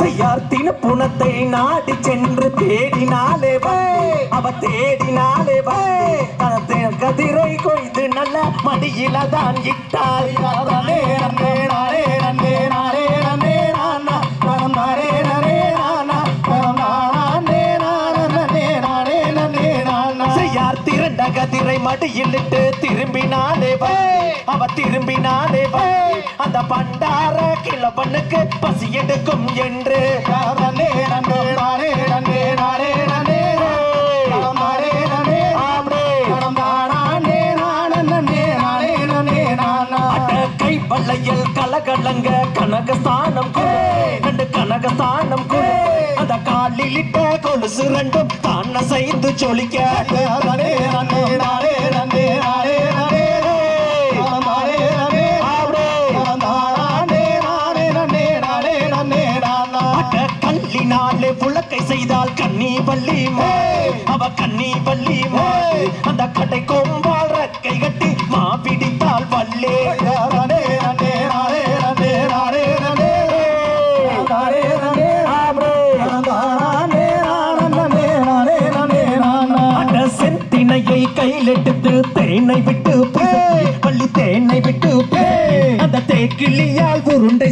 செய்யார்த்தின புனத்தை நாடி சென்று தேடினாலே அவ தேடினாலே வந்து கதிரை கொய்து நல்ல மடியில தான் இட்டாள் வடகதிரை மடியிலிட்டு திரும்பினாலே அவ திரும்பினாலே அந்த பண்டார கிளவனுக்கு பசி எடுக்கும் என்று. வளையல் கலகலங்க கனகஸ்தானம் ரெண்டு கனகஸ்தானம் அந்த காலிலிட்ட கொலுசு ரெண்டும் தான் செய்து சொலிக்க செய்தால் கண்ணி பள்ளி அவ கண்ணி பள்ளி அந்த கடை கொம்பால் கை கட்டி மா பிடித்தால் பள்ளே கையிலெடுத்து தேனை விட்டு பள்ளி தேனை விட்டு அந்த தேக்கிளியால் உருண்டை